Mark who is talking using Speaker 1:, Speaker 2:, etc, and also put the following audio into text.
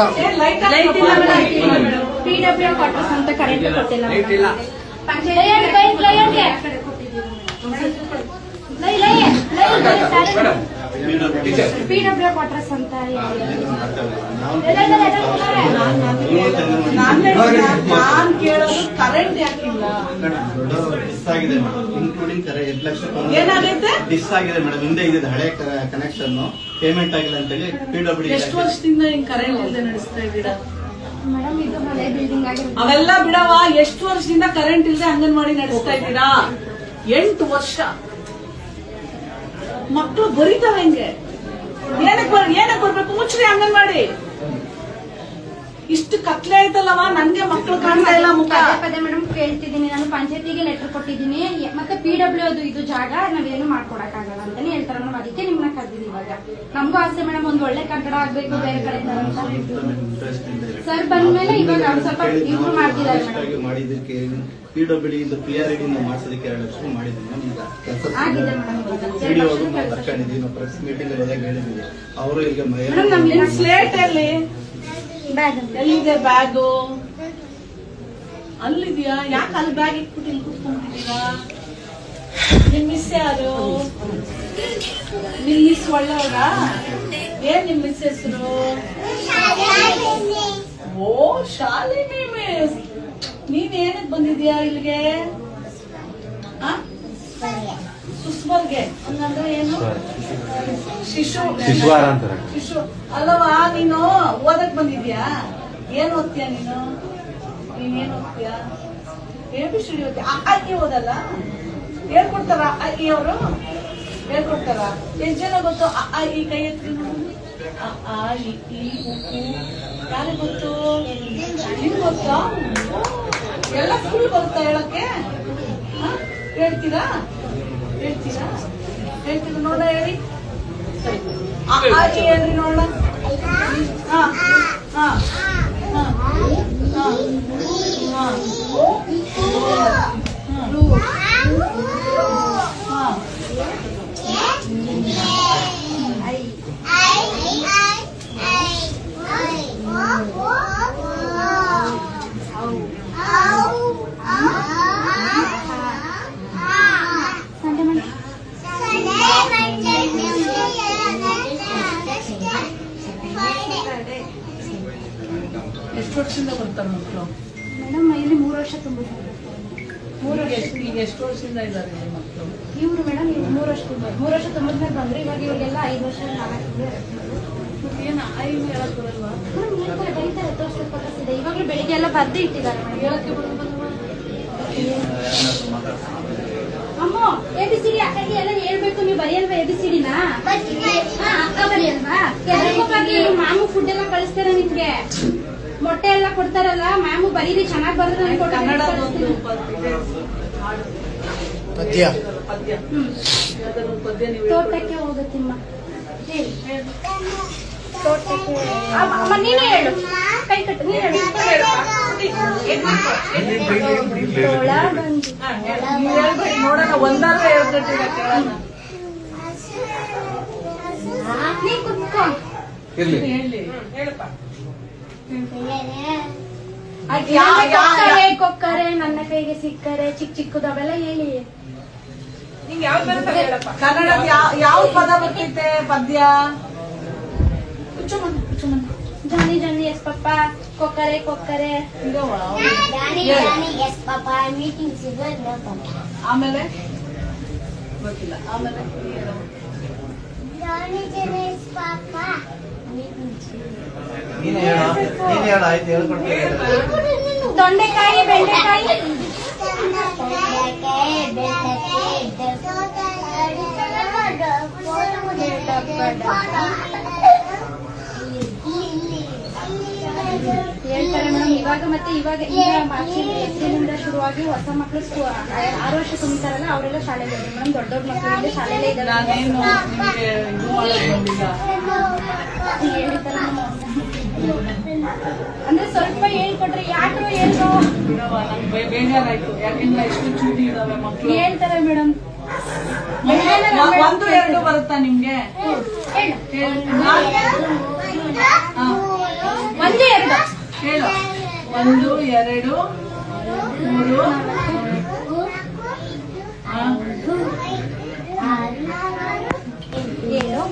Speaker 1: ನಮಸ್ತೆ madam
Speaker 2: light ಇಲ್ಲ
Speaker 1: light ಇಲ್ಲ ಮೇಡಮ್.
Speaker 3: ಪಿ ಡಬ್ಲ್ಯೂ ಕ್ವಾರ್ಟರ್ಸ್ ಅಂತ ಕರೆಂಟ್ ಕೊಟ್ಟಿಲ್ಲ.
Speaker 4: ಲೈಟ್ ಇಲ್ಲ.
Speaker 3: ಪಿ ಡಬ್ಲ್ಯೂ ಕ್ವಾರ್ಟರ್ಸ್ ಅಂತ
Speaker 1: ನಾನ್ ಕೇಳೋದು ಕರೆಂಟ್ ಯಾಕಿಲ್ಲ
Speaker 5: ಡಿಸ್ ಆಗಿದೆ ಮೇಡಮ್ ಇನ್ಕ್ಲೂಡಿಂಗ್ ಕರೆ ಎರಡು ಲಕ್ಷ
Speaker 1: ಏನಾಗೈತೆ?
Speaker 5: ಡಿಸ್ ಆಗಿದೆ ಮೇಡಮ್ ಹಿಂದೆ ಇದೆ ಹಳೆ ಕನೆಕ್ಷನ್ ಪೇಮೆಂಟ್ ಆಗಿಲ್ಲ ಅಂತ ಹೇಳಿ ಪಿಡಬ್ಲ್ಯೂ
Speaker 1: ಎಷ್ಟು ವರ್ಷದಿಂದ ಹಿಂಗ್ ಕರೆಂಟ್ ಇಲ್ಲದೆ ನಡೆಸ್ತಾ ಇದ್ದೀರಾ?
Speaker 3: ಮೇಡಮ್ ಇದು ಹಳೆ ಬಿಲ್ಡಿಂಗ್ ಆಗಿರುತ್ತೆ
Speaker 1: ಅವೆಲ್ಲ ಬಿಡವಾ? ಎಷ್ಟು ವರ್ಷದಿಂದ ಕರೆಂಟ್ ಇಲ್ಲದೆ ಅಂಗನವಾಡಿ ನಡೆಸ್ತಾ ಇದ್ದೀರಾ? ಎಂಟು ವರ್ಷ. ಮಕ್ಕಳು ಬರೀತಾವ ಹೆಂಗೆ? ಏನಕ್ ಬರ್, ಏನಕ್ ಬರ್ಬೇಕು? ಮುಚ್ಚ್ರಿ ಮಾಡಿ ಇಷ್ಟು ಕತ್ಲೆ ಆಯ್ತಲ್ಲವಾ? ನನ್ಗೆ ಮಕ್ಕಳು ಕಾಣ್ತಾ ಇಲ್ಲ
Speaker 3: ಪದೇ ಮೇಡಮ್ ಕೇಳ್ತಿದ್ದೀನಿ. ನಾನು ಪಂಚಾಯತಿಗೆ ಲೆಟರ್ ಕೊಟ್ಟಿದ್ದೀನಿ. ಮತ್ತೆ ಪಿ ಡಬ್ಲ್ಯೂ ಅದು ಇದು ಜಾಗ, ನಾವೇನು ಮಾಡ್ಕೊಡಕ್ ಆಗಲ್ಲ ಇವಾಗ. ನಮಗೂ ಆಸೆ ಮೇಡಮ್ ಒಂದ್ ಒಳ್ಳೆ ಕಟ್ಟಡ ಆಗ್ಬೇಕು ಬೇರೆ ಕಡೆ ಸರ್ ಬಂದ್ಮೇಲೆ ಇವಾಗ ಸ್ವಲ್ಪ ಇಂಪ್ರೂವ್ ಮಾಡ್ತಿದ್ದಾರೆ
Speaker 5: First
Speaker 3: ಮೇಡಮ್.
Speaker 5: ಪಿ ಡಬ್ಲ್ಯೂ ಇಂದ ಪಿ ಆರ್ ಇಂದ ಮಾಡಿಸೋದಕ್ಕೆ ಎರಡು ಲಕ್ಷ ಮೇಡಮ್ ಈಗ. ವಿಡಿಯೋ ಪ್ರೆಸ್ ಮೀಟಿಂಗ್ ಅವರು ಈಗ
Speaker 1: ಸ್ಲೇಟ್ ಅಲ್ಲಿ
Speaker 3: ಬ್ಯಾಗ್
Speaker 1: ಎಲ್ಲಿದೆ ಬ್ಯಾಗು ಅಲ್ಲಿದ್ಯಾ? ಯಾಕೆ ಅಲ್ಲಿ ಬ್ಯಾಗ್ ಇಟ್ಬಿಟ್ಟು ಇಲ್ಲಿ ಕೂತ್ಕೊಂಡಿದ್ದೀರಾ ನಿಮ್ ಮಿಸ್ ಯಾರು? ಮಿಸ್ ಒಳ್ಳೆಯವರ? ಏನ್ ನಿಮ್ ಮಿಸ್ ಹೆಸರು ಓ ಶಾಲಿನಿ ಮಿಸ್ ನೀನ್ ಏನಕ್ ಬಂದಿದ್ಯಾ ಇಲ್ಲಿಗೆ? ಸುಸ್ಮರ್ಗೆ. ಹಂಗಂದ್ರೆ ಏನು? ಶಿಶು. ಶಿಶು. ಅಲ್ಲವಾ ನೀನು ಓದಕ್ ಬಂದಿದ್ಯಾ? ಏನ್ ಓದ್ತೀಯ ನೀನು? ನೀನ್ ಏನ್ ಓದ್ತೀಯ? ಎ ಬಿ ಸಿ ಡಿ ಓದ್ತೀಯ? ಅಕ್ಕಿ ಓದಲ್ಲ? ಹೇಳ್ಕೊಡ್ತಾರ ಅಕ್ಕಿ ಅವರು? ಹೇಳ್ಕೊಡ್ತಾರ? ಎಷ್ಟ್ ಜನ ಗೊತ್ತು? ಆ, ಈ ಕೈ ಎತ್ತಿ ಆ ಈ, ಉ, ಊ. ಯಾರಿಗ್ ಗೊತ್ತು? ನಿಮ್ ಗೊತ್ತಾ? ಎಲ್ಲ ಫುಲ್ ಬರುತ್ತಾ ಹೇಳಕ್ಕೆ? ಹೇಳ್ತೀರಾ? ಹೇಳ್ತೀರಾ? ಹೇಳ್ತೀರ? ನೋಡ ಹೇಳಿ. ಹೇಳ್ರಿ ನೋಡ ಹಾ ಹಾ ಹಾ. ವರ್ಷದಿಂದ ಬರ್ತಾರೆ ಮಕ್ಕಳು?
Speaker 3: ಮೇಡಮ್ ಇಲ್ಲಿ ಮೂರು ವರ್ಷ ತುಂಬಿದ್ರು ಮೂರು ವರ್ಷ
Speaker 1: ಎಷ್ಟು ಈಗ ಎಷ್ಟು ವರ್ಷದಿಂದ ಇದ್ದಾರೆ ಇಲ್ಲಿ ಮಕ್ಕಳು?
Speaker 3: ಇವ್ರು ಮೇಡಮ್ ಮೂರು ವರ್ಷ ತುಂಬ ಮೂರು ವರ್ಷ ತುಂಬಿದ್ಮೇಲೆ ಬಂದ್ರೆ ಇವಾಗ ಇವರಿಗೆಲ್ಲ ಐದು ವರ್ಷ ನಾಲ್ಕು
Speaker 1: ಮತ್ತೆ ಏನು ಐದು ಹೇಳಕ್ ಬರಲ್ವಾ?
Speaker 3: ಇದೆ. ಇವಾಗಲೂ ಬೆಳಿಗ್ಗೆ ಎಲ್ಲ ಬರ್ದೇ ಇಟ್ಟಿದ್ದಾರೆ ಮೇಡಮ್.
Speaker 1: ಹೇಳಕ್ಕೆ ಬರಲ್ವಾ
Speaker 3: ಅಮ್ಮ ಎ ಬಿ ಸಿ ಡಿ ಅಕ್ಕಗೆ ಎಲ್ಲ ಹೇಳ್ಬೇಕು ನೀವು ಬರೆಯಲ್ವಾ ಎ ಬಿ ಸಿ ಡಿನ ಅಕ್ಕ ಬರೆಯಲ್ವಾ? ಎಲ್ಲರಿಗೂ ಬಗ್ಗೆ ಮಾಮು ಫುಡ್ ಎಲ್ಲ ಕಳಿಸ್ತಾರೆ ನಿಮ್ಗೆ? ಮೊಟ್ಟೆ ಎಲ್ಲ ಕೊಡ್ತಾರಲ್ಲ ಮ್ಯಾಮು ಬರೀರಿ ಚೆನ್ನಾಗಿ ಬರೆದ್ರೆ
Speaker 1: ಪದ್ಯ.
Speaker 2: ಪದ್ಯ.
Speaker 1: ಪದ್ಯ ನೀವು
Speaker 3: ತೋಟಕ್ಕೆ ಹೋಗುತ್ತಿಮ್ಮ ಅಮ್ಮ ನೀನೇ ಹೇಳು. ಕೈ ಕಟ್ಟು ನೀನು
Speaker 1: ನೋಡೋಣ ಒಂದಾದ್ರೂ ಹೇಳ್ಕೊಟ್ಟಿಲ್ಲ ಕೇಳೋಣ.
Speaker 3: ನೀ ಕುತ್ಕೋ.
Speaker 4: ಇರ್ಲಿ
Speaker 1: ಹೇಳಿ ಹೇಳಪ್ಪ.
Speaker 3: ಕೊಕ್ಕರೆ ಕೊಕ್ಕರೆ ನನ್ನ ಕೈಗೆ ಸಿಕ್ಕರೆ ಚಿಕ್ಕ ಚಿಕ್ಕದು ಅವೆಲ್ಲ ಹೇಳಿ
Speaker 1: ಕನ್ನಡ ಯಾವ ಪದ ಬರ್ತೈತೆ ಪದ್ಯ ಕುಚ್ಚು ಮಣ್ಣು ಕುಚ್ಚು ಮಣ್ಣು
Speaker 3: ಜಾನಿ ಜಾನಿ ಎಸ್ ಪಪ್ಪ ಕೊಕ್ಕರೆ ಕೊಕ್ಕರೆ
Speaker 1: ಇದಾವ?
Speaker 6: Daddy,
Speaker 1: Yeah.
Speaker 6: Daddy, yes, Papa, I'm eating sugar, no, Papa.
Speaker 1: ಆಮೇಲೆ ಗೊತ್ತಿಲ್ಲ ಆಮೇಲೆ ಹೇಳು.
Speaker 6: Daddy, yes, Papa,
Speaker 3: ದೊಂಡೆಕಾಯಿ ಬೆಂಡೆಕಾಯಿ? ಹೇಳ್ತಾರೆ ಮೇಡಮ್ ಇವಾಗ ಮತ್ತೆ ಇವಾಗ ಈಗ ಮಾರ್ಚ್ ಏಪ್ರಿಲಿಂದ ಶುರುವಾಗಿ ಹೊಸ ಮಕ್ಕಳು ಆರು ವರ್ಷ ತುಂಬ್ತಾರಲ್ಲ ಅವರೆಲ್ಲ ಶಾಲೆಗೆ ಮೇಡಮ್ ದೊಡ್ಡ ದೊಡ್ಡ ಮಕ್ಕಳಿಂದ ಶಾಲೆಯಲ್ಲೇ ಇದ್ದಾರೆ ಅಂದ್ರೆ ಸ್ವಲ್ಪ ಹೇಳ್ಕೊಟ್ರೆ
Speaker 1: ಯಾಕ್ರು ಏನು? ಬೇಜಾರಾಯ್ತು. ಯಾಕೆಂದ್ರೆ ಎಷ್ಟು ಚೂಟಿ ಇದಾವೆ ಮಕ್ಕಳು
Speaker 3: ಹೇಳ್ತಾರೆ ಮೇಡಮ್
Speaker 1: ಒಂದು ಎರಡು ಬರುತ್ತಾ ನಿಮ್ಗೆ?
Speaker 3: ಒಂದೇ
Speaker 1: ಹೇಳು. ಒಂದು ಎರಡು ಮೂರು ಏಳು